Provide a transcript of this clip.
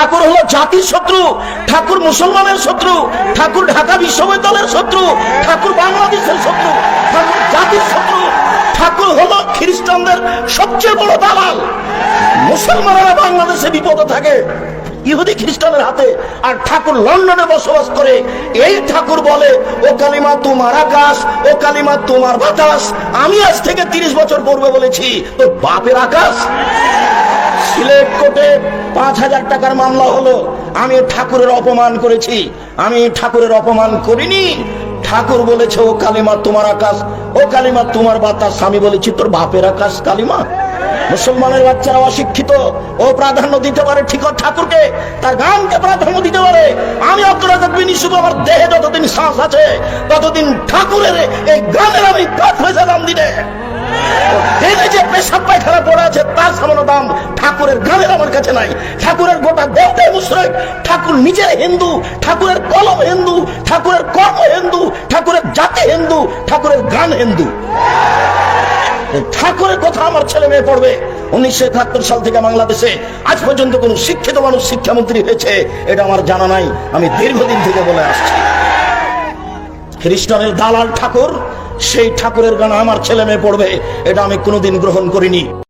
ঠাকুর হলো জাতির শত্রু, ঠাকুর মুসলমানের শত্রু, ঠাকুর ঢাকা বিশ্ববিদ্যালয়ের শত্রু, ঠাকুর বাংলাদেশের শত্রু, ঠাকুর জাতির শত্রু, ঠাকুর হলো খ্রিস্টানদের সবচেয়ে বড় দালাল। মুসলমানেরা বাংলাদেশে বিপদে থাকে, ইহুদি খ্রিস্টানের হাতে, আর ঠাকুর লন্ডনে বসবাস করে। এই ঠাকুর বলে, ও কালিমা তোমার আকাশ, ও কালিমা তোমার বাতাস, আমি আজ থেকে তিরিশ বছর পূর্বে বলেছি, তোর বাপের আকাশ। সিলেট কোর্টে পাঁচ হাজার টাকার মামলা হলো। আমি ঠাকুরের অপমান করেছি। আমি ঠাকুরের অপমান করিনি। ঠাকুর বলেছে, ও কালিমা তোমার আকাশ, ও কালিমা তোমার বাতাস। আমি বলেছি, তোর বাপের আকাশ কালিমা। মুসলমানের বাচ্চারা অশিক্ষিত, ও প্রাধান্য দিতে পারে ঠিক ঠাকুরকে, তার গানকে প্রাধান্য দিতে পারে। আমি আমার দেহে যতদিন শ্বাস আছে, ততদিন ঠাকুরের এই গানের আমি দিতে যে পেশাব পায়খানা পড়ে আছে ঠাকুরের গানের আমার কাছে নাই। ঠাকুরের গোটা দেবতাই মুশরিক ঠাকুর নিজের হিন্দু, ঠাকুরের কলম হিন্দু, ঠাকুরের কর্ম হিন্দু, ঠাকুরের জাতি হিন্দু, ঠাকুরের গান হিন্দু। ঠাকুরের কথা আমার ছেলে মেয়ে পড়বে। উনিশশো একাত্তর সাল থেকে বাংলাদেশে আজ পর্যন্ত কোন শিক্ষিত মানুষ শিক্ষামন্ত্রী হয়েছে, এটা আমার জানা নাই। আমি দীর্ঘদিন থেকে বলে আসছি। খ্রিস্টানের দালাল ঠাকুর, সেই ঠাকুরের গান আমার ছেলে মেয়ে পড়বে, এটা আমি কোনোদিন গ্রহণ করিনি।